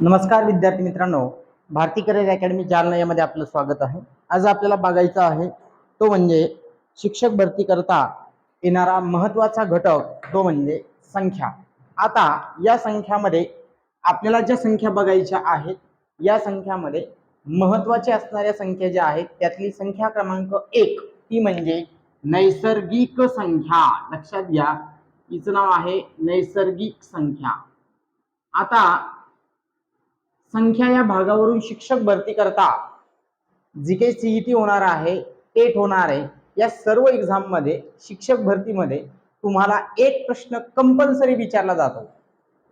नमस्कार विद्यार्थी मित्रांनो भारती करिअर अकॅडमी जालना यामध्ये आपलं स्वागत आहे. आज आपल्याला बघायचं आहे तो म्हणजे शिक्षक भरती करता येणारा महत्त्वाचा घटक तो म्हणजे संख्या. आता या संख्यामध्ये आपल्याला ज्या संख्या बघायच्या आहेत या संख्यामध्ये महत्त्वाच्या असणाऱ्या संख्या ज्या आहेत त्यातली संख्या क्रमांक एक ती म्हणजे नैसर्गिक संख्या. लक्षात घ्या हिचं नाव आहे नैसर्गिक संख्या. आता संख्या या भागावरून शिक्षक भरती करता. जी काही सीईटी होणार आहे टेट होणार आहे या सर्व एक्झाममध्ये शिक्षक भरतीमध्ये तुम्हाला एक प्रश्न कंपल्सरी विचारला जातो.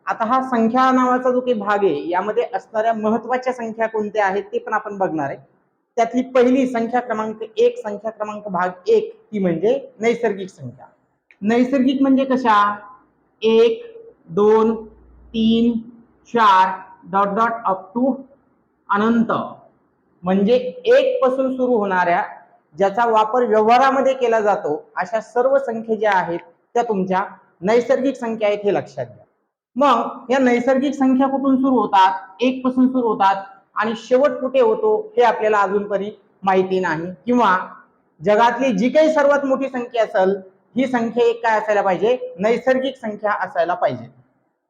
आता हा संख्या नावाचा जो काही भाग आहे यामध्ये असणाऱ्या महत्त्वाच्या संख्या कोणत्या आहेत ते पण आपण बघणार आहे. त्यातली पहिली संख्या क्रमांक एक संख्या क्रमांक भाग एक ती म्हणजे नैसर्गिक संख्या. नैसर्गिक म्हणजे कशा? एक दोन तीन चार डॉट डॉट अप टू अनंत. म्हणजे एक पासून सुरू होणाऱ्या ज्याचा वापर व्यवहारामध्ये केला जातो अशा सर्व संख्या ज्या आहेत त्या तुमच्या नैसर्गिक संख्या आहेत हे लक्षात घ्या. मग या नैसर्गिक संख्या कुठून सुरू होतात? एक पासून सुरू होतात आणि शेवट कुठे होतो हे आपल्याला अजूनपर्यंत माहिती नाही. किंवा जगातली जी काही सर्वात मोठी संख्या असेल ही संख्या एक काय असायला पाहिजे? नैसर्गिक संख्या असायला पाहिजे.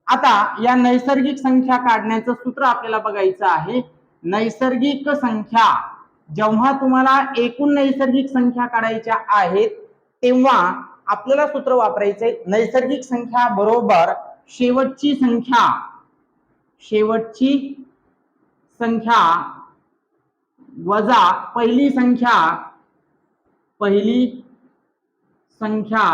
आता या नैसर्गिक संख्या काढण्याचं सूत्र आपल्याला बघायचं आहे. नैसर्गिक संख्या. जेव्हा तुम्हाला एकूण नैसर्गिक संख्या काढायच्या आहेत तेव्हा आपल्याला सूत्र वापरायचंय नैसर्गिक संख्या बरोबर शेवटची संख्या. शेवटची संख्या वजा पहिली संख्या. पहिली संख्या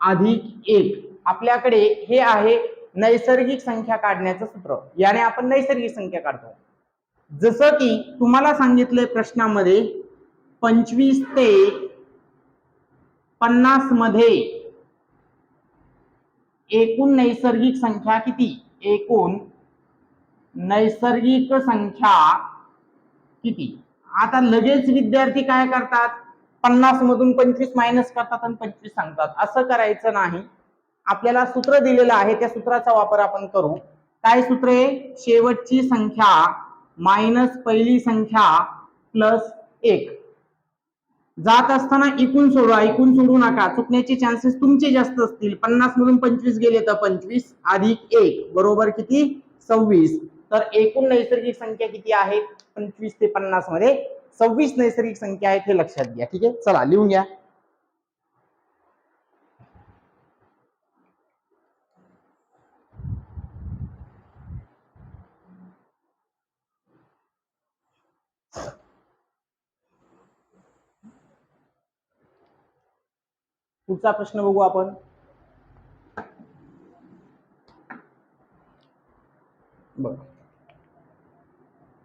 अधिक एक. आपल्याकडे हे आहे नैसर्गिक संख्या काढण्याचं सूत्र. याने आपण नैसर्गिक संख्या काढतो. जसं की तुम्हाला सांगितलंय प्रश्नामध्ये पंचवीस ते पन्नासमध्ये एकूण नैसर्गिक संख्या किती? एकूण नैसर्गिक संख्या किती? आता लगेच विद्यार्थी काय करतात? पन्नास मधून पंचवीस मायनस करतात आणि पंचवीस सांगतात. असं करायचं नाही. आपल्याला सूत्र दिलेलं आहे त्या सूत्राचा वापर आपण करू. काय सूत्र आहे? शेवटची संख्या मायनस पहिली संख्या प्लस एक. जात असताना एकूण सोडवा एकूण सोडू नका. चुकण्याचे चान्सेस तुमचे जास्त असतील. पन्नास मधून पंचवीस गेले तर पंचवीस अधिक एक. बरोबर किती? सव्वीस. तर एकूण नैसर्गिक संख्या किती आहे? पंचवीस ते पन्नासमध्ये सव्वीस नैसर्गिक संख्या आहेत हे लक्षात घ्या. ठीक आहे? चला लिहून घ्या. पुढचा प्रश्न बघू आपण. बघ.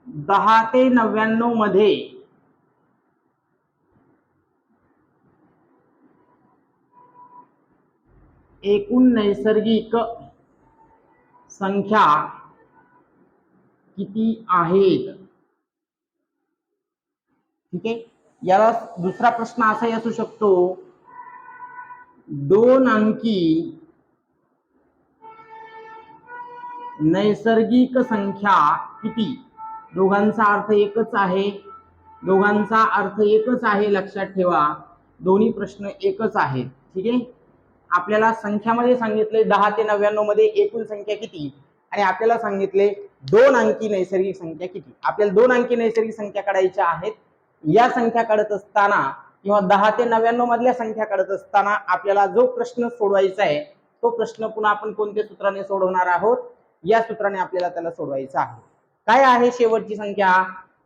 दहा ते नव्याण्णवमध्ये एकूण नैसर्गिक संख्या किती आहेत? ठीक आहे? याला दुसरा प्रश्न असाही असू शकतो. दोन अंकी नैसर्गिक संख्या किती? दोघांचा अर्थ एकच आहे. दोघांचा अर्थ एकच आहे लक्षात ठेवा. दोन्ही प्रश्न एकच आहेत. ठीक आहे? आपल्याला संख्यामध्ये सांगितले दहा ते नव्याण्णवमध्ये एकूण संख्या किती? आणि आपल्याला सांगितले दोन अंकी नैसर्गिक संख्या किती? आपल्याला दोन अंकी नैसर्गिक संख्या काढायच्या आहेत. या संख्या काढत असताना किंवा दहा ते नव्याण्णव मधल्या संख्या काढत असताना आपल्याला जो प्रश्न सोडवायचा आहे तो प्रश्न पुन्हा आपण कोणत्या सूत्राने सोडवणार आहोत? या सूत्राने आपल्याला त्याला सोडवायचा आहे. काय आहे शेवटची संख्या?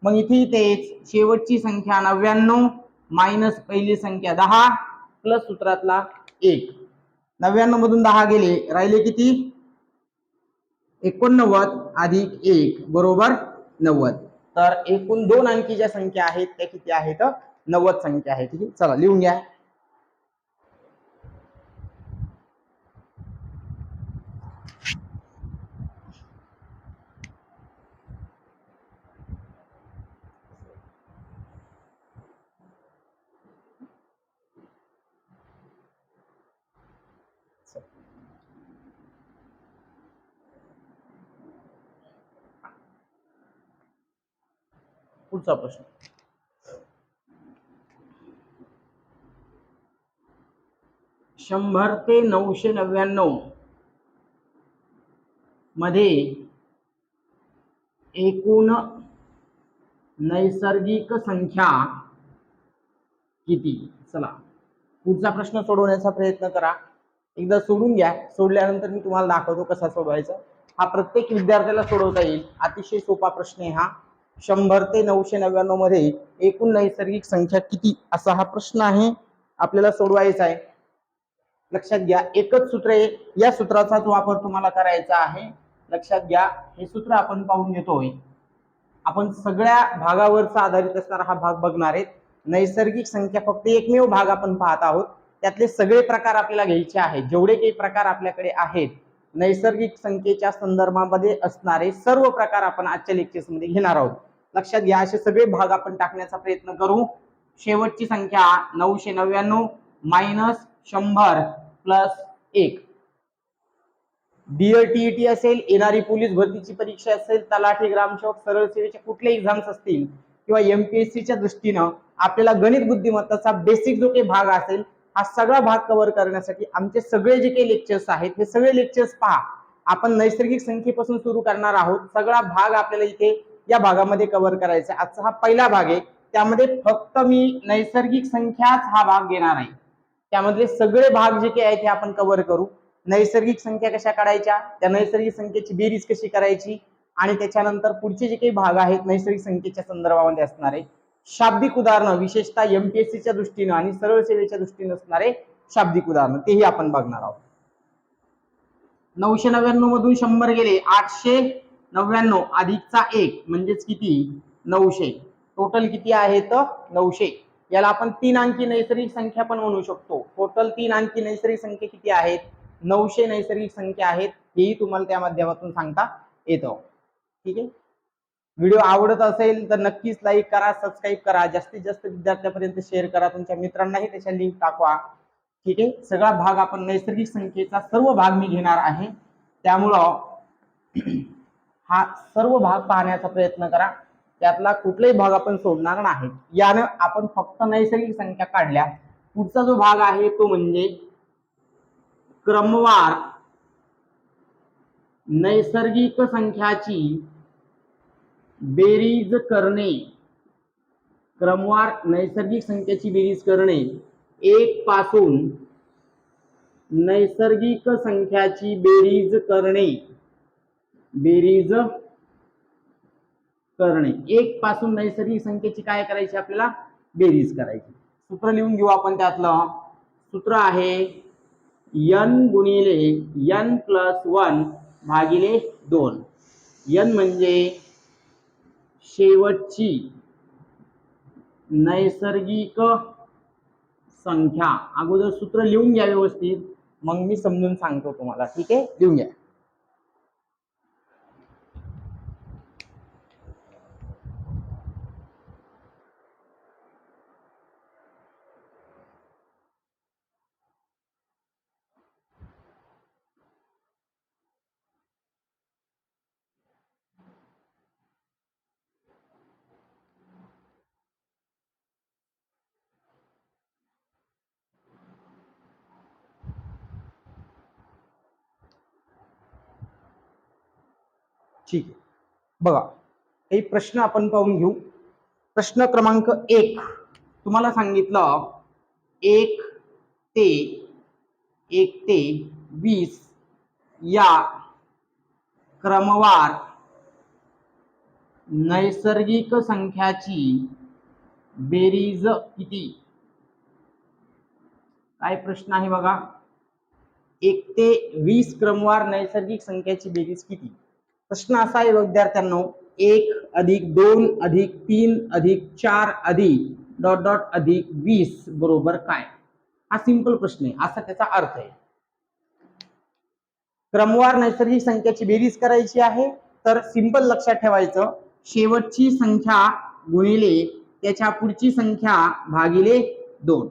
मग इथे तेच शेवटची संख्या नव्याण्णव मायनस पहिली संख्या दहा प्लस सूत्रातला एक. नव्याण्णव मधून दहा गेले राहिले किती? एकोणनव्वद अधिक एक बरोबर नव्वद. तर एकूण दोन अंकी ज्या संख्या आहेत त्या किती आहेत? नव्वद संख्या आहे ठीक आहे? चला लिहून घ्या. पुढचा प्रश्न. शंभर ते नऊशे नव्याण्णवमध्ये एकूण नैसर्गिक संख्या किती? चला पुढचा प्रश्न सोडवण्याचा प्रयत्न करा. एकदा सोडून घ्या. सोडल्यानंतर मी तुम्हाला दाखवतो कसा सोडवायचा. हा प्रत्येक विद्यार्थ्याला सोडवता येईल. अतिशय सोपा प्रश्न आहे हा. शंभर ते नऊशे नव्याण्णवमध्ये एकूण नैसर्गिक संख्या किती? असा हा प्रश्न आहे. आपल्याला सोडवायचा आहे. लक्षात घ्या एकच सूत्र आहे. या सूत्राचाच वापर तुम्हाला करायचा आहे. लक्षात घ्या हे सूत्र आपण पाहून घेतोय. आपण सगळ्या भागावरचा आधारित असणारा हा भाग बघणार आहेत. नैसर्गिक संख्या फक्त एकमेव भाग आपण पाहत आहोत. त्यातले सगळे प्रकार आपल्याला घ्यायचे आहेत. जेवढे काही प्रकार आपल्याकडे आहेत नैसर्गिक संख्येच्या संदर्भामध्ये असणारे सर्व प्रकार आपण आजच्या लेक्चर्समध्ये घेणार आहोत. लक्षात घ्या असे सगळे भाग आपण टाकण्याचा प्रयत्न करू. शेवटची संख्या नऊशे नव्याण्णव मायनस शंभर. प्लस एक. डीएलटीईटी असेल येणारी पोलीस भरतीची परीक्षा असेल तलाठी ग्रामसेवक सरळ सेवेचे कुठले एक्झाम्स असतील किंवा एमपीएससीच्या दृष्टीनं आपल्याला गणित बुद्धिमत्ताचा बेसिक जो काही भाग असेल हा सगळा भाग कव्हर करण्यासाठी आमचे सगळे जे काही लेक्चर्स आहेत हे सगळे लेक्चर्स पहा. आपण नैसर्गिक संख्येपासून सुरू करणार आहोत. सगळा भाग आपल्याला इथे या भागामध्ये कव्हर करायचा आजचा हा पहिला भाग आहे. त्यामध्ये फक्त मी नैसर्गिक संख्याच हा भाग घेणार आहे. त्यामधले सगळे भाग जे काही आहेत ते आपण कव्हर करू. नैसर्गिक संख्या कशा काढायच्या? त्या नैसर्गिक संख्येची बेरीज कशी करायची? आणि त्याच्यानंतर पुढचे जे काही भाग आहेत नैसर्गिक संख्येच्या संदर्भामध्ये असणारे शाब्दिक उदाहरणं विशेषतः एमपीएससीच्या दृष्टीनं आणि सरळ सेवेच्या दृष्टीनं असणारे शाब्दिक उदाहरणं. तेही आपण बघणार आहोत. नऊशे नव्याण्णव मधून शंभर गेले. आठशे नव्याण्णव अधिकचा एक म्हणजेच किती? नऊशे. टोटल किती आहेत नऊशे. याला आपण तीन अंकी नैसर्गिक संख्या पण म्हणू शकतो. टोटल तीन अंकी नैसर्गिक संख्या किती आहेत? नऊशे नैसर्गिक संख्या आहेत हेही तुम्हाला त्या माध्यमातून सांगता येतं. ठीक आहे? व्हिडिओ आवडत असेल तर नक्कीच लाईक करा सबस्क्राईब करा. जास्तीत जास्त विद्यार्थ्यापर्यंत शेअर करा. तुमच्या मित्रांनाही त्याच्या लिंक टाकवा ठीक आहे? सगळा भाग आपण नैसर्गिक संख्येचा सर्व भाग मी घेणार आहे. त्यामुळं हा सर्व भाग पाहण्याचा प्रयत्न करा. त्यातला कुठलाही भाग आपण सोडणार नाही. यानं आपण फक्त नैसर्गिक संख्या काढल्या. पुढचा जो भाग आहे तो म्हणजे क्रमवार नैसर्गिक संख्याची बेरीज करणे. क्रमवार नैसर्गिक संख्येची बेरीज करणे. एक पासून नैसर्गिक संख्याची बेरीज करणे. बेरीज करणे. एक पासून नैसर्गिक संख्येची काय करायची आपल्याला? बेरीज करायची. सूत्र लिहून घेऊ आपण त्यातलं. सूत्र आहे यन गुणिले यन प्लस वन भागिले दोन. यन म्हणजे शेवटची नैसर्गिक संख्या. अगोदर सूत्र लिहून घ्या व्यवस्थित. मग मी समजून सांगतो तुम्हाला. ठीक आहे? लिहून घ्या. ठीक आहे. बघा काही प्रश्न आपण पाहून घेऊ. प्रश्न क्रमांक एक. तुम्हाला सांगितलं एक ते एक ते वीस या क्रमवार नैसर्गिक संख्याची बेरीज किती? काय प्रश्न आहे बघा? एक ते वीस क्रमवार नैसर्गिक संख्याची बेरीज किती? प्रश्न असा आहे विद्यार्थ्यांनो एक अधिक दोन अधिक तीन अधिक चार अधिक डॉट डॉट अधिक वीस बरोबर काय? हा सिंपल प्रश्न आहे. असा त्याचा अर्थ आहे. क्रमवार नैसर्गिक संख्याची बेरीज करायची आहे तर सिंपल लक्षात ठेवायचं. शेवटची संख्या गुणिले त्याच्या पुढची संख्या भागिले दोन.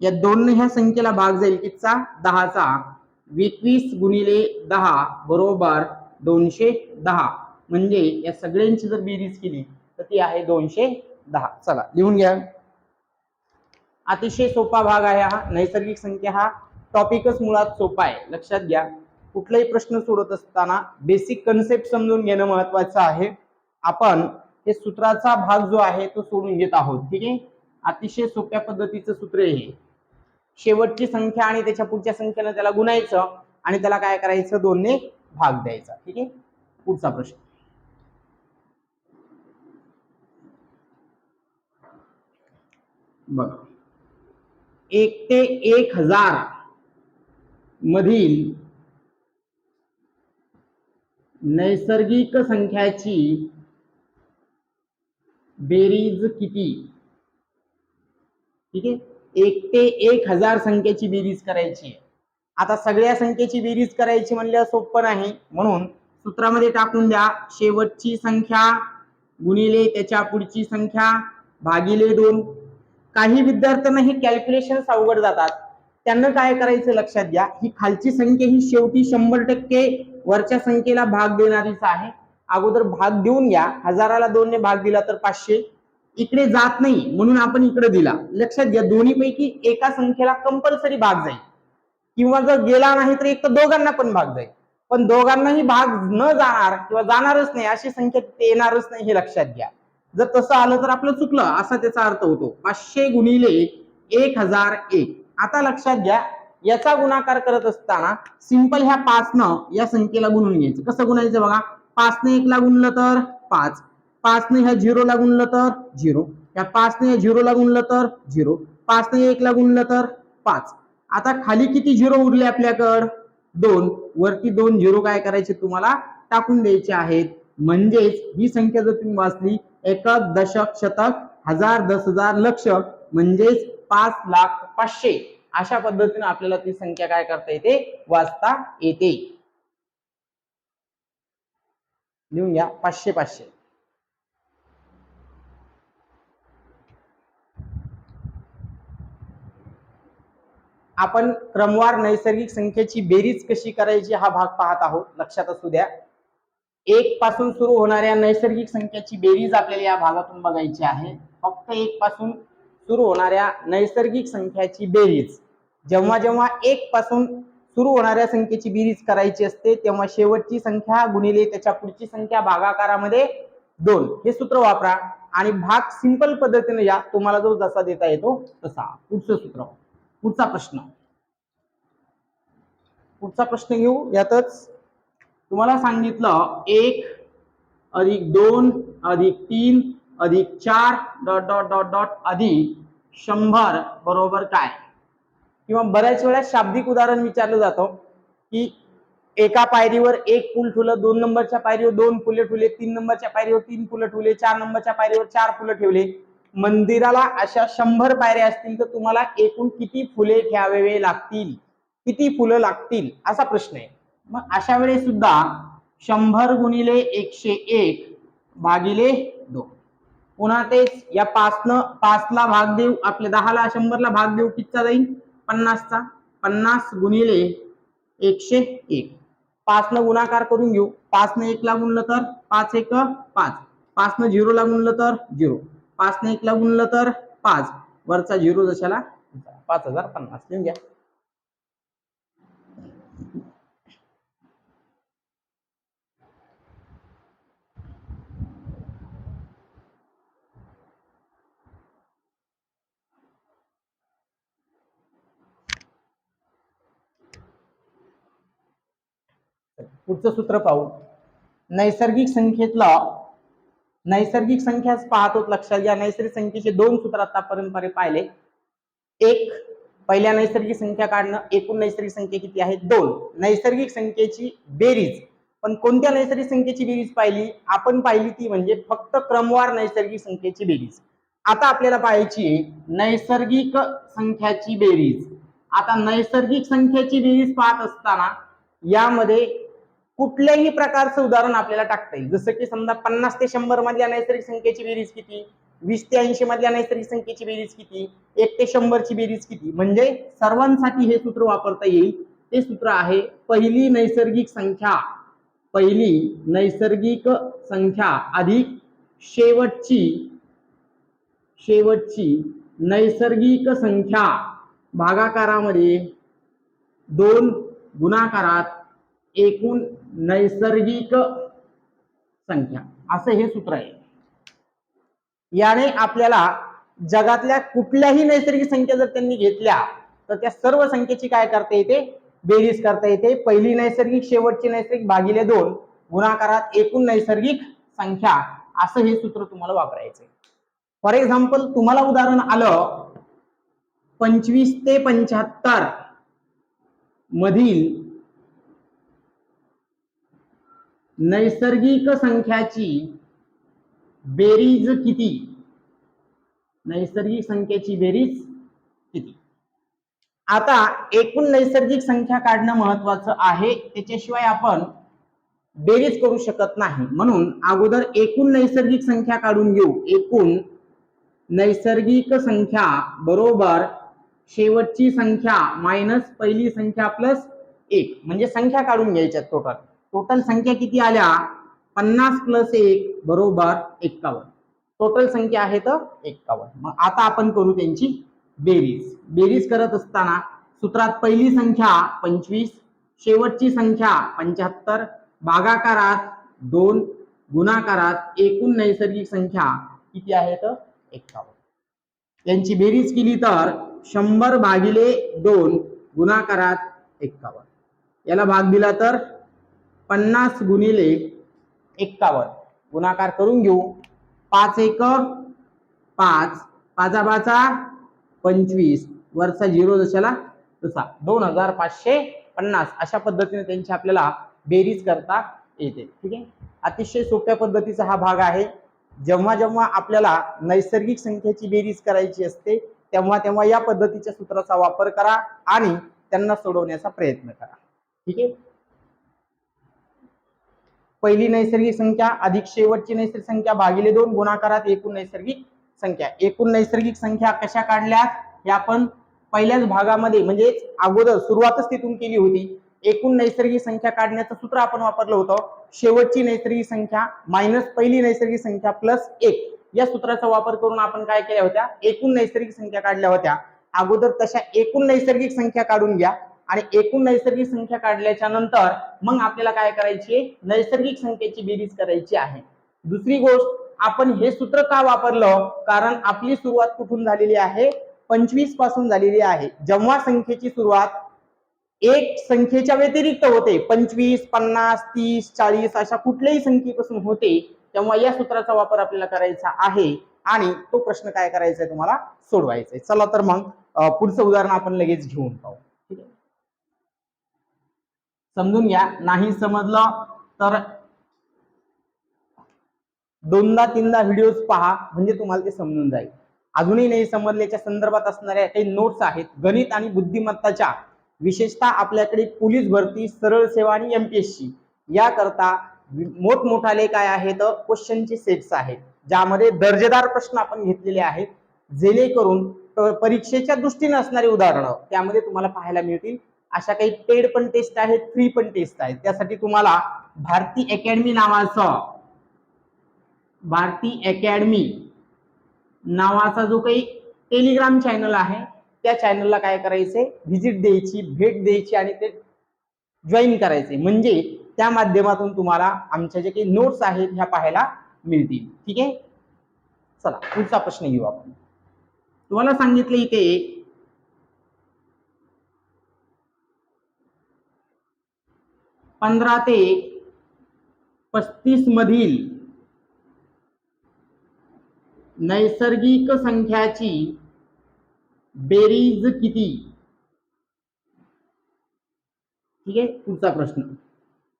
या दोन ह्या संख्येला भाग जाईल कितचा? दहाचा. एकवीस गुणिले दहा बरोबर दोनशे दहा. म्हणजे या सगळ्यांची जर बेरीज केली तर ती आहे दोनशे दहा. चला लिहून घ्या. अतिशय सोपा भाग आहे हा. नैसर्गिक संख्या हा टॉपिकच मुळात सोपा आहे. लक्षात घ्या. कुठलाही प्रश्न सोडत असताना बेसिक कन्सेप्ट समजून घेणं महत्वाचं आहे. आपण हे सूत्राचा भाग जो आहे तो सोडून घेत आहोत. ठीक आहे? अतिशय सोप्या पद्धतीचं सूत्र हे. शेवटची संख्या आणि त्याच्या पुढच्या संख्येनं त्याला गुणायचं आणि त्याला काय करायचं? दोनने भाग द्यायचा. ठीक आहे? पुढचा प्रश्न. बघा. एक ते एक हजार मधील नैसर्गिक संख्याची बेरीज किती? ठीक आहे? एक ते एक हजार संख्येची बेरीज करायची आहे. आता सगळ्या संख्येची बेरीज करायची म्हणलं सोपं नाही. म्हणून सूत्रामध्ये टाकून द्या. शेवटची संख्या गुणिले त्याच्या पुढची संख्या भागिले दोन. काही विद्यार्थ्यांना हे कॅल्क्युलेशन अवघड जातात. त्यांना काय करायचं लक्षात घ्या. ही खालची संख्या ही शेवटी शंभर टक्के वरच्या संख्येला भाग देणारीच आहे. अगोदर भाग देऊन घ्या. हजाराला दोनने भाग दिला तर पाचशे. इकडे जात नाही. म्हणून आपण इकडे दिला. लक्षात घ्या. दोन्ही पैकी एका संख्येला कंपल्सरी भाग जाईल. किंवा जर गेला नाही तर एक तर दोघांना पण भाग जाईल. पण दोघांनाही भाग न जाणार किंवा जाणारच नाही अशी संख्या तिथे येणारच नाही हे लक्षात घ्या. जर तसं आलं तर आपलं चुकलं असा त्याचा अर्थ होतो. पाचशे गुणिले एक हजार एक. आता लक्षात घ्या याचा गुणाकार करत असताना सिंपल ह्या पाचनं या संख्येला गुणून घ्यायचं. कसं गुणायचं बघा? पाचने एकला गुणलं तर पाच. पाचने ह्या झिरोला गुणलं तर झिरो. ह्या पाचने झिरोला गुणलं तर झिरो. पाचने एकला गुणलं तर पाच. आता खाली किती झिरो उरले आपल्याकडं? दोन. वरती दोन झिरो काय करायचे तुम्हाला? टाकून द्यायचे आहेत. म्हणजेच ही संख्या जर तुम्ही वाचली एक दशक शतक हजार दस हजार लक्ष म्हणजेच पाच लाख पाचशे. अशा पद्धतीने आपल्याला ती संख्या काय करता येते? वाचता येते. लिहून घ्या. पाचशे पाचशे. आपण क्रमवार नैसर्गिक संख्येची बेरीज कशी करायची हा भाग पाहत आहोत. लक्षात असू द्या. एक पासून सुरू होणाऱ्या नैसर्गिक संख्येची बेरीज आपल्याला या भागातून बघायची आहे. फक्त एक पासून सुरू होणाऱ्या नैसर्गिक संख्याची बेरीज. जेव्हा जेव्हा एक पासून सुरू होणाऱ्या संख्येची बेरीज करायची असते तेव्हा शेवटची संख्या गुणिले त्याच्या पुढची संख्या भागाकारामध्ये दोन. हे सूत्र वापरा. आणि भाग सिंपल पद्धतीने या. तुम्हाला जो जसा देता येतो तसा. पुढचं सूत्र पुढचा प्रश्न. पुढचा प्रश्न घेऊ. यातच तुम्हाला सांगितलं एक अधिक दोन अधिक तीन अधिक चार डॉट डॉट डॉट डॉट अधिक शंभर बरोबर काय? किंवा बऱ्याच वेळा शाब्दिक उदाहरण विचारलं जातं की एका पायरीवर एक फुल ठुलं दोन नंबरच्या पायरीवर दोन फुले ठुले तीन नंबरच्या पायरीवर तीन फुलं ठुले चार नंबरच्या पायरीवर चार फुलं ठेवले. मंदिराला अशा शंभर पायऱ्या असतील तर तुम्हाला एकूण किती फुले घ्यावे लागतील? किती फुलं लागतील? असा प्रश्न आहे. मग अशा वेळेस सुद्धा शंभर गुणिले एकशे एक भागिले दोन. पुन्हा तेच या पाचनं पाचला भाग देऊ आपल्या दहाला शंभरला भाग देऊ कितीचा जाईल पन्नासचा. पन्नास गुणिले एकशे एक. पाचनं गुणाकार करून घेऊ. पाचनं एकला गुणलं तर पाच एक पाच. पाचनं झिरोला गुणलं तर झिरो. पाचने एकला गुणलं तर पाच. वरचा झिरो जशाला? पाच हजार पन्नास. लिहून घ्या. पुढचं सूत्र पाहू. नैसर्गिक संख्येतला नैसर्गिक संख्याच पाहतो लक्षात घ्या. नैसर्गिक संख्येचे दोन सूत्र आतापर्यंत पाहिले. एक पहिल्या नैसर्गिक संख्या काढणं. एकूण नैसर्गिक संख्या किती आहे? दोन. नैसर्गिक संख्येची बेरीज. पण कोणत्या नैसर्गिक संख्येची बेरीज पाहिली? आपण पाहिली ती म्हणजे फक्त क्रमवार नैसर्गिक संख्येची बेरीज. आता आपल्याला पाहायची आहे नैसर्गिक संख्याची बेरीज. आता नैसर्गिक संख्येची बेरीज पाहत असताना यामध्ये कुठल्याही प्रकारचं उदाहरण आपल्याला टाकता येईल. जसं की समजा पन्नास ते शंभर मधल्या नैसर्गिक संख्येची बेरीज किती? वीस ते ऐंशी मधल्या नैसर्गिक संख्येची बेरीज किती? एक ते शंभरची बेरीज किती? म्हणजे सर्वांसाठी हे सूत्र वापरता येईल. ते सूत्र आहे पहिली नैसर्गिक संख्या. पहिली नैसर्गिक संख्या अधिक शेवटची शेवटची नैसर्गिक संख्या. भागाकारामध्ये दोन गुणाकारात एकूण नैसर्गिक संख्या. असं हे सूत्र आहे. याने आपल्याला जगातल्या कुठल्याही नैसर्गिक संख्या जर त्यांनी घेतल्या तर त्या सर्व संख्येची काय करता येते? बेरीज करता येते. पहिली नैसर्गिक शेवटची नैसर्गिक भागिले दोन गुणाकारात एकूण नैसर्गिक संख्या. असं हे सूत्र तुम्हाला वापरायचे फॉर एक्झाम्पल तुम्हाला उदाहरण आलं पंचवीस ते पंच्याहत्तर मधील नैसर्गिक संख्याची बेरीज किती? नैसर्गिक संख्येची बेरीज किती? आता एकूण नैसर्गिक संख्या काढणं महत्वाचं आहे. त्याच्याशिवाय आपण बेरीज करू शकत नाही. म्हणून अगोदर एकूण नैसर्गिक संख्या काढून घेऊ. एकूण नैसर्गिक संख्या बरोबर शेवटची संख्या मायनस पहिली संख्या प्लस एक. म्हणजे संख्या काढून घ्यायच्या टोटल टोटल संख्या किती आल्या? पन्नास प्लस एक बरोबर एक्कावन्न. टोटल संख्या आहे तर एक्कावन्न. मग आता आपण करू त्यांची बेरीज. बेरीज करत असताना सूत्रात पहिली संख्या पंचवीस शेवटची संख्या पंच्याहत्तर भागाकारात दोन गुणाकारात एकूण नैसर्गिक संख्या किती आहे तर एक्कावन्न. यांची बेरीज केली तर शंभर भागिले दोन गुणाकारात एक्कावन्न. याला भाग दिला तर पन्नास गुणिले एक्कावन्न. गुणाकार करून घेऊ. पाच एक पाच. पाचा पाचा पंचवीस. वरचा झिरो जशाला तसा. दोन हजार पाचशे पन्नास. अशा पद्धतीने त्यांची आपल्याला बेरीज करता येते. ठीक आहे? अतिशय सोप्या पद्धतीचा हा भाग आहे. जेव्हा जेव्हा आपल्याला नैसर्गिक संख्येची बेरीज करायची असते तेव्हा तेव्हा या पद्धतीच्या सूत्राचा वापर करा आणि त्यांना सोडवण्याचा प्रयत्न करा. ठीक आहे? पहिली नैसर्गिक संख्या अधिक शेवटची नैसर्गिक संख्या भागिले दोन गुणाकारात एकूण नैसर्गिक संख्या. एकूण नैसर्गिक संख्या कशा काढल्यात? हे आपण पहिल्याच भागामध्ये म्हणजे अगोदर सुरुवातच तिथून केली होती. एकूण नैसर्गिक संख्या काढण्याचं सूत्र आपण वापरलं होतं. शेवटची नैसर्गिक संख्या मायनस पहिली नैसर्गिक संख्या प्लस एक. या सूत्राचा वापर करून आपण काय केल्या होत्या? एकूण नैसर्गिक संख्या काढल्या होत्या. अगोदर तशा एकूण नैसर्गिक संख्या काढून घ्या. आणि एकूण नैसर्गिक संख्या काढल्याच्या नंतर मग आपल्याला काय करायची नैसर्गिक संख्येची बेरीज करायची आहे. दुसरी गोष्ट आपण हे सूत्र का वापरलं? कारण आपली सुरुवात कुठून झालेली आहे? पंचवीसपासून झालेली आहे. जेव्हा संख्येची सुरुवात एक संख्येच्या व्यतिरिक्त होते पंचवीस पन्नास तीस चाळीस अशा कुठल्याही संख्येपासून होते तेव्हा या सूत्राचा वापर आपल्याला करायचा आहे. आणि तो प्रश्न काय करायचा आहे तुम्हाला? सोडवायचा आहे. चला तर मग पुढचं उदाहरण आपण लगेच घेऊन पाहू. समजून घ्या. नाही समजलं तर दोनदा तीनदा व्हिडिओज पहा म्हणजे तुम्हाला ते समजून जाईल. अजूनही नाही समजल्याच्या संदर्भात असणाऱ्या काही नोट्स आहेत गणित आणि बुद्धिमत्ताच्या. विशेषतः आपल्याकडे पोलीस भरती सरळ सेवा आणि एमपीएससी याकरता मोठमोठा मोठमोठाले काय आहेत क्वेश्चनचे सेट्स आहेत ज्यामध्ये दर्जेदार प्रश्न आपण घेतलेले आहेत. जेणेकरून परीक्षेच्या दृष्टीने असणारी उदाहरणं त्यामध्ये तुम्हाला पाहायला मिळतील. अशा काही पेड पण टेस्ट आहेत फ्री पण टेस्ट आहेत. त्यासाठी तुम्हाला भारती अकॅडमी नावाचं भारती अकॅडमी नावाचा जो काही टेलिग्राम चॅनल आहे त्या चॅनलला काय करायचंय? व्हिजिट द्यायची भेट द्यायची आणि ते जॉईन करायचे म्हणजे त्या माध्यमातून तुम्हाला आमच्या जे काही नोट्स आहेत ह्या पाहायला मिळतील. ठीक आहे? चला पुढचा प्रश्न घेऊ आपण. तुम्हाला सांगितलं इथे पंधरा ते पस्तीस मधील नैसर्गिक संख्याची बेरीज किती? ठीक आहे पुढचा प्रश्न.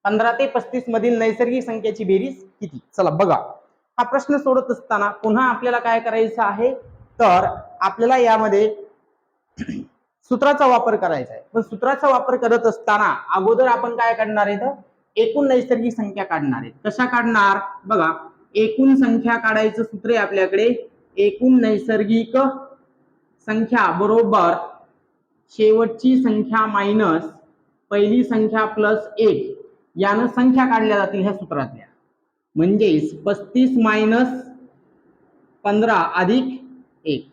पंधरा ते पस्तीस मधील नैसर्गिक संख्येची बेरीज किती? चला बघा. हा प्रश्न सोडत असताना पुन्हा आपल्याला काय करायचं आहे? तर आपल्याला यामध्ये सूत्राचा वापर करायचा आहे. पण सूत्राचा वापर करत असताना अगोदर आपण काय काढणार आहे तर एकूण नैसर्गिक संख्या काढणार आहे कशा काढणार? बघा एकूण संख्या काढायचं सूत्र आहे आपल्याकडे. एकूण नैसर्गिक संख्या बरोबर शेवटची संख्या मायनस पहिली संख्या प्लस एक. यानं संख्या काढल्या जातील ह्या सूत्रातल्या. म्हणजेच पस्तीस मायनस पंधरा अधिक एक.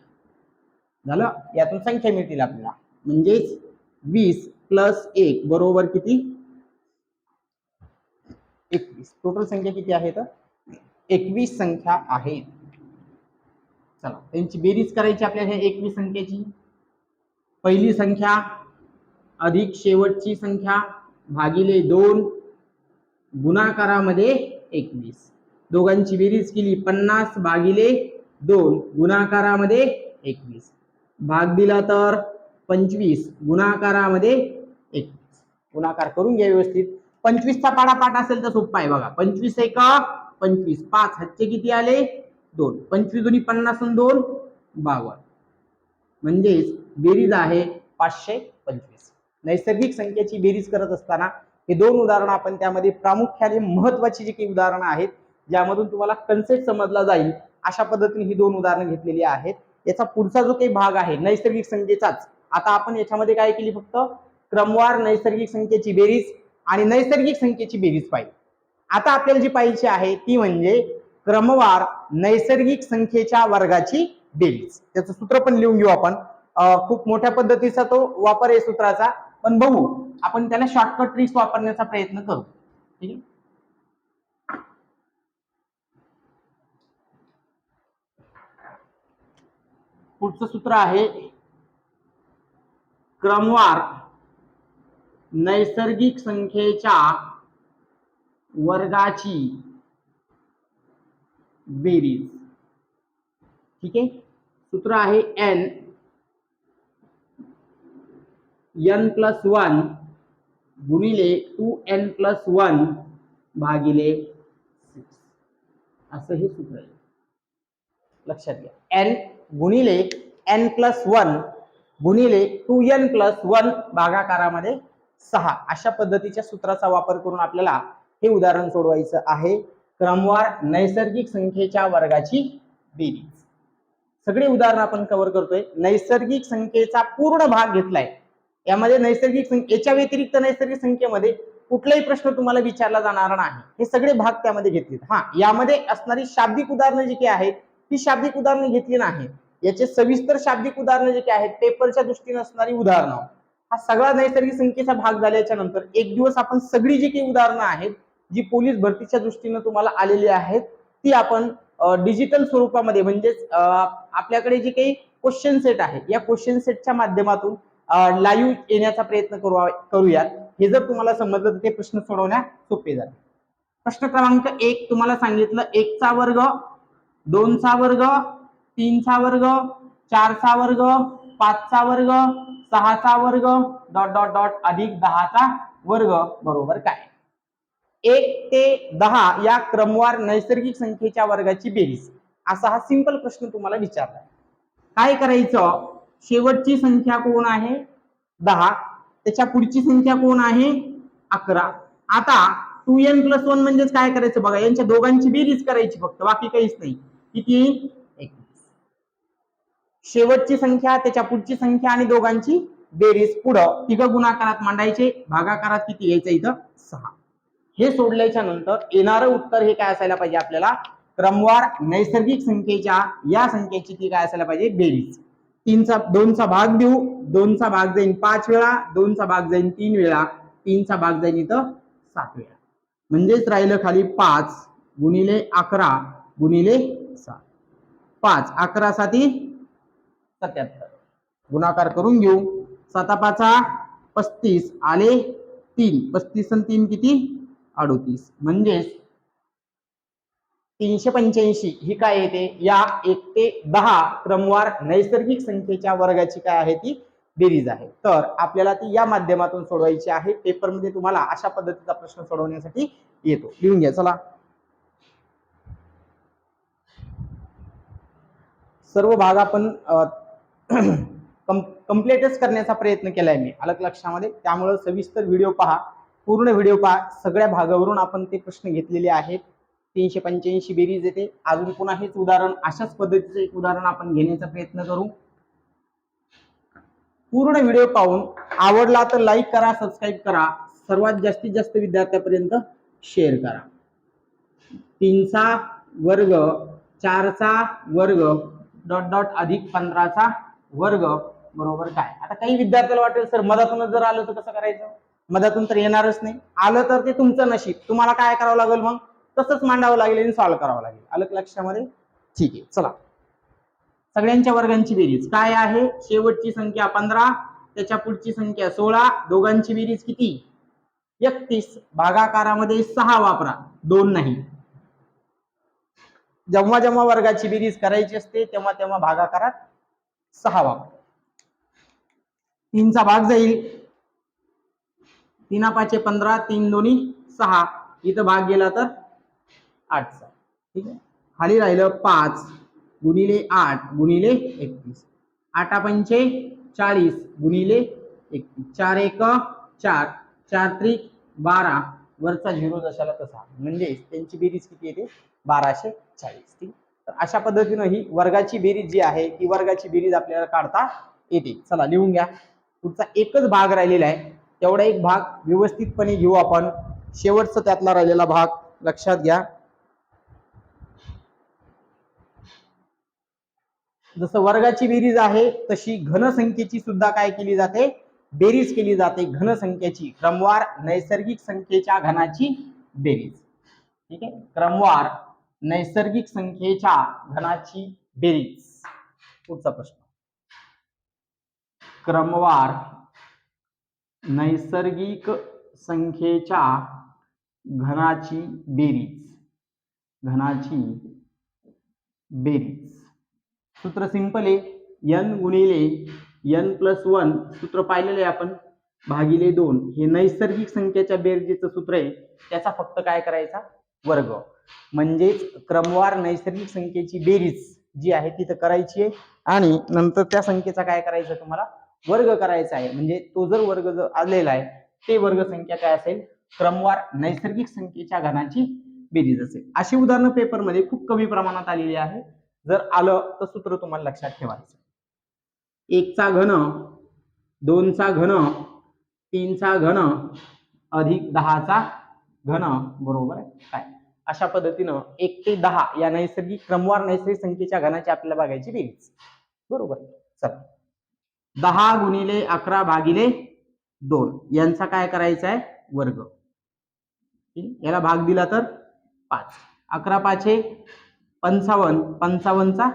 झालं? यातून संख्या मिळतील आपल्याला. म्हणजेच वीस प्लस एक बरोबर किती? एकवीस. टोटल संख्या किती आहे तर? एकवीस संख्या आहे. चला त्यांची बेरीज करायची आपल्याला ह्या एकवीस संख्येची. पहिली संख्या अधिक शेवटची संख्या भागिले दोन गुणाकारामध्ये एकवीस. दोघांची बेरीज केली पन्नास भागिले दोन गुणाकारामध्ये एकवीस. भाग दिला तर? पंचवीस. गुणाकारामध्ये एकवीस गुणाकार करून घ्या व्यवस्थित. पंचवीसचा पाडापाठ असेल तर सोपा आहे बघा. पंचवीस एक पंचवीस पाच. हच्चे किती आले? दोन. पंचवीस दोन्ही पन्नास दोन बावन्न. म्हणजेच बेरीज आहे पाचशे पंचवीस. नैसर्गिक संख्येची बेरीज करत असताना हे दोन उदाहरणं आपण त्यामध्ये प्रामुख्याने महत्वाची जी काही उदाहरणं आहेत ज्यामधून तुम्हाला कन्सेप्ट समजला जाईल अशा पद्धतीने ही दोन उदाहरणं घेतलेली आहेत. याचा पुढचा जो काही भाग आहे नैसर्गिक संख्येचाच आता आपण याच्यामध्ये काय केली फक्त? क्रमवार नैसर्गिक संख्येची बेरीज आणि नैसर्गिक संख्येची बेरीज पाहिजे आता आपल्याला जी पाहिजे आहे ती म्हणजे क्रमवार नैसर्गिक संख्येच्या वर्गाची बेरीज. त्याचं सूत्र पण लिहून घेऊ आपण. खूप मोठ्या पद्धतीचा तो वापर आहे सूत्राचा. पण बघू आपण त्याला शॉर्टकट ट्रिक्स वापरण्याचा प्रयत्न करू. ठीक आहे? पुढचं सूत्र आहे क्रमवार नैसर्गिक संख्येच्या वर्गाची बेरीज. ठीक आहे? सूत्र आहे एन एन प्लस वन गुणिले टू एन प्लस वन भागिले सिक्स असं हे सूत्र आहे. लक्षात घ्या. एन गुणिले एन प्लस वन गुणिले टू एन प्लस वन भागाकारामध्ये सहा. अशा पद्धतीच्या सूत्राचा वापर करून आपल्याला हे उदाहरण सोडवायचं आहे. क्रमवार नैसर्गिक संख्येच्या वर्गाची बेरीज. सगळे उदाहरण आपण कव्हर करतोय. नैसर्गिक संख्येचा पूर्ण भाग घेतलाय. यामध्ये नैसर्गिक संख्ये याच्या व्यतिरिक्त नैसर्गिक संख्येमध्ये कुठलाही प्रश्न तुम्हाला विचारला जाणार नाही. हे सगळे भाग त्यामध्ये घेतलेत. हा यामध्ये असणारी शाब्दिक उदाहरणं जी काही आहेत ती शाब्दिक उदाहरणं घेतली नाही याचे सविस्तर शाब्दिक उदाहरणं जे आहेत पेपरच्या दृष्टीने असणारी उदाहरणं. हा सगळा नैसर्गिक संख्येचा भाग झाल्याच्यानंतर एक दिवस आपण सगळी जी काही उदाहरणं आहेत जी पोलीस भरतीच्या दृष्टीनं तुम्हाला आलेली आहेत ती आपण डिजिटल स्वरूपामध्ये म्हणजेच आपल्याकडे जे काही क्वेश्चन सेट आहे या क्वेश्चन सेटच्या माध्यमातून लाईव्ह येण्याचा प्रयत्न करू करूयात. हे जर तुम्हाला समजलं तर ते प्रश्न सोडवण्या सोपे जाते प्रश्न क्रमांक एक तुम्हाला सांगितलं एकचा वर्ग दोनचा वर्ग तीनचा वर्ग चारचा वर्ग पाचचा वर्ग सहाचा वर्ग डॉट डॉट डॉट अधिक दहाचा वर्ग. बरोबर काय? एक ते दहा या क्रमवार नैसर्गिक संख्येच्या वर्गाची बेरीज. असा हा सिंपल प्रश्न तुम्हाला विचारला. काय करायचं? शेवटची संख्या कोण आहे? दहा. त्याच्या पुढची संख्या कोण आहे? अकरा. आता टू एन प्लस वन म्हणजेच काय करायचं बघा? यांच्या दोघांची बेरीज करायची फक्त बाकी काहीच नाही. किती? शेवटची संख्या त्याच्या पुढची संख्या आणि दोघांची बेरीज पुढं. तिघ गुणाकारात मांडायचे भागाकारात किती यायचं इथं? सहा. हे सोडल्याच्या नंतर येणारं उत्तर हे काय असायला पाहिजे आपल्याला? क्रमवार नैसर्गिक संख्येच्या या संख्येची ती काय असायला पाहिजे? बेरीज. तीनचा दोनचा भाग देऊ. दोनचा भाग जाईन पाच वेळा दोनचा भाग जाईन तीन वेळा तीनचा भाग जाईन इथं सात वेळा. म्हणजेच राहिलं खाली पाच गुणिले अकरा गुणिले सात. पाच अकरा साती सत्याहत्तर. गुणाकार करून घेऊ. साता पाचा पस्तीस आले तीन. पस्तीस आणि तीन किती? अडोतीस. म्हणजेच तीनशे पंच्याऐंशी. ही काय येते? या एक ते दहा क्रमवार नैसर्गिक संख्येच्या वर्गाची काय आहे ती? बेरीज आहे. तर आपल्याला ती या माध्यमातून सोडवायची आहे. पेपरमध्ये तुम्हाला अशा पद्धतीचा प्रश्न सोडवण्यासाठी येतो. लिहून घ्या. चला. सर्व भाग आपण कम्प्लीटच करण्याचा प्रयत्न केला आहे मी अलग लक्षामध्ये. त्यामुळं सविस्तर व्हिडिओ पहा पूर्ण व्हिडिओ पहा. सगळ्या भागावरून आपण ते प्रश्न घेतलेले आहेत. तीनशे पंच्याऐंशी बेरीज येते. अजून पुन्हा हेच उदाहरण अशाच पद्धतीचं एक उदाहरण आपण घेण्याचा प्रयत्न करू. पूर्ण व्हिडिओ पाहून आवडला तर लाईक करा सबस्क्राईब करा. सर्वात जास्तीत जास्त विद्यार्थ्यापर्यंत शेअर करा. तीनचा वर्ग चारचा वर्ग डॉट डॉट अधिक पंधराचा वर्ग बरोबर काय? आता काही विद्यार्थ्याला वाटेल सर मधातूनच जर आलं तर कसं करायचं? मधातून तर येणारच नाही. आलं तर ते तुमचं नशीब. तुम्हाला काय करावं लागेल मग? तसंच मांडावं लागेल आणि सॉल्व्ह करावं लागेल. अलग लक्षामध्ये? ठीक आहे चला. सगळ्यांच्या वर्गांची बेरीज. काय आहे? शेवटची संख्या पंधरा त्याच्या पुढची संख्या सोळा. दोघांची बेरीज किती? एकतीस. भागाकारामध्ये सहा वापरा. दोन नाही. जेव्हा जेव्हा वर्गाची बेरीज करायची असते तेव्हा तेव्हा भागाकारात सहा वापरा तीनचा भाग जाईल. तीना पाचे पंधरा तीन दोन्ही सहा. इथं भाग गेला तर आठचा. ठीक आहे? खाली राहिलं पाच गुणिले आठ गुणिले एकतीस. आठा पंचे चाळीस गुणिले एकतीस. चार एक चार. चार त्रिक बारा. वरचा झिरो जशाला तसा. म्हणजे त्यांची बेरीज किती येते? बाराशे चाळीस. ठीक तर अशा पद्धतीनं ही वर्गाची बेरीज जी आहे ती वर्गाची बेरीज आपल्याला काढता येते. चला लिहून घ्या. पुढचा एकच भाग राहिलेला आहे. तेवढा एक भाग व्यवस्थितपणे घेऊ आपण. शेवटचा त्यातला राहिलेला भाग लक्षात घ्या. जसं वर्गाची बेरीज आहे तशी घनसंख्येची सुद्धा काय केली जाते? बेरीज केली जाते घनसंख्येची. क्रमवार नैसर्गिक संख्येच्या घनाची बेरीज. ठीक आहे? क्रमवार नैसर्गिक संख्येच्या घनाची बेरीज. पुढचा प्रश्न. क्रमवार नैसर्गिक संख्येच्या घनाची बेरीज. घनाची बेरीज. सूत्र सिंपल आहे. एन गुणिले एन प्लस वन सूत्र पाहिलेलं आहे आपण. भागिले दोन हे नैसर्गिक संख्येच्या बेरजेचं सूत्र आहे. त्याचा फक्त काय करायचा? वर्ग. म्हणजेच क्रमवार नैसर्गिक संख्येची बेरीज जी आहे तिथं करायची आहे. आणि नंतर त्या संख्येचा काय करायचं तुम्हाला? वर्ग करायचा आहे. म्हणजे तो जर वर्ग जो आलेला आहे ते वर्ग संख्या काय असेल? क्रमवार नैसर्गिक संख्येच्या घनाची बेरीज असेल. अशी उदाहरणं पेपरमध्ये खूप कमी प्रमाणात आलेली आहे. जर आलं तर सूत्र तुम्हाला लक्षात ठेवायचं एकचा घन दोनचा घन तीनचा घन अधिक दहाचा घन बरोबर काय? अशा पद्धतीनं एक ते दहा या नैसर्गिक क्रमवार नैसर्गिक संख्येच्या घनाची आपल्याला बघायची बेरीज. बरोबर? चला. दहा गुणिले अकरा भागिले दोन. यांचा काय करायचा आहे? वर्ग? याला भाग दिला तर पाच. अकरा पाचे पंचावन्न. पंचावन्नचा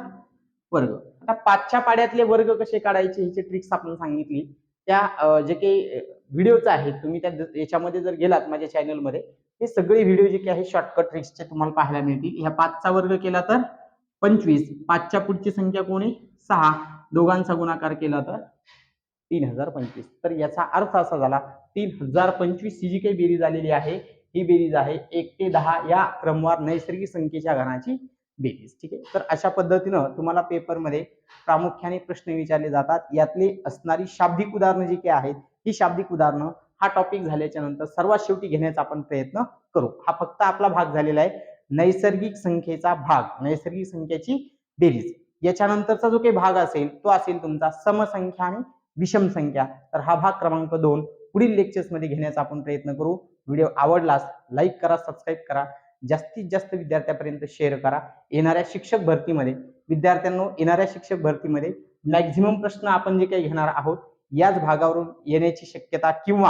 वर्ग. आता पाचच्या पाड्यातले वर्ग कसे काढायचे? ह्याची ट्रिक्स आपण सांगितली. त्या जे काही व्हिडिओच आहेत तुम्ही त्या याच्यामध्ये जर गेलात माझ्या चॅनलमध्ये हे सगळे व्हिडिओ जे काही आहे शॉर्टकट ट्रिक्सचे तुम्हाला पाहायला मिळतील. ह्या पाचचा वर्ग केला तर पंचवीस. पाचच्या पुढची संख्या कोणी सहा. दोघांचा गुणाकार केला तर तीन हजार पंचवीस. तर याचा अर्थ असा झाला तीन हजार पंचवीस ही जी काही बेरीज आलेली आहे ही बेरीज आहे एक ते दहा या क्रमवार नैसर्गिक संख्येच्या घराची बेरीज ठीक आहे? तर अशा पद्धतीनं तुम्हाला पेपरमध्ये प्रामुख्याने प्रश्न विचारले जातात. यातली असणारी शाब्दिक उदाहरणं जी काही आहेत ही शाब्दिक उदाहरणं हा टॉपिक झाल्याच्यानंतर सर्वात शेवटी घेण्याचा आपण प्रयत्न करू. हा फक्त आपला भाग झालेला आहे. नैसर्गिक संख्येचा भाग नैसर्गिक संख्येची बेरीज. याच्यानंतरचा जो काही भाग असेल तो असेल तुमचा समसंख्या आणि विषम संख्या. तर हा भाग क्रमांक दोन पुढील लेक्चर्समध्ये घेण्याचा आपण प्रयत्न करू. व्हिडिओ आवडलास लाईक करा सबस्क्राईब करा. जास्तीत जास्त विद्यार्थ्यापर्यंत शेअर करा. येणाऱ्या शिक्षक भरतीमध्ये विद्यार्थ्यांनो येणाऱ्या शिक्षक भरतीमध्ये मॅक्झिमम प्रश्न आपण जे काही घेणार आहोत याच भागावरून येण्याची शक्यता किंवा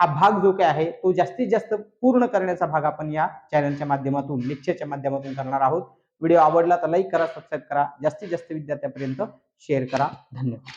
हा भाग जो काही आहे तो जास्तीत जास्त पूर्ण करण्याचा भाग आपण या चॅनलच्या माध्यमातून लेक्चरच्या माध्यमातून करणार आहोत. व्हिडिओ आवडला तर लाईक करा सबस्क्राईब करा. जास्तीत जास्त विद्यार्थ्यापर्यंत शेअर करा. धन्यवाद.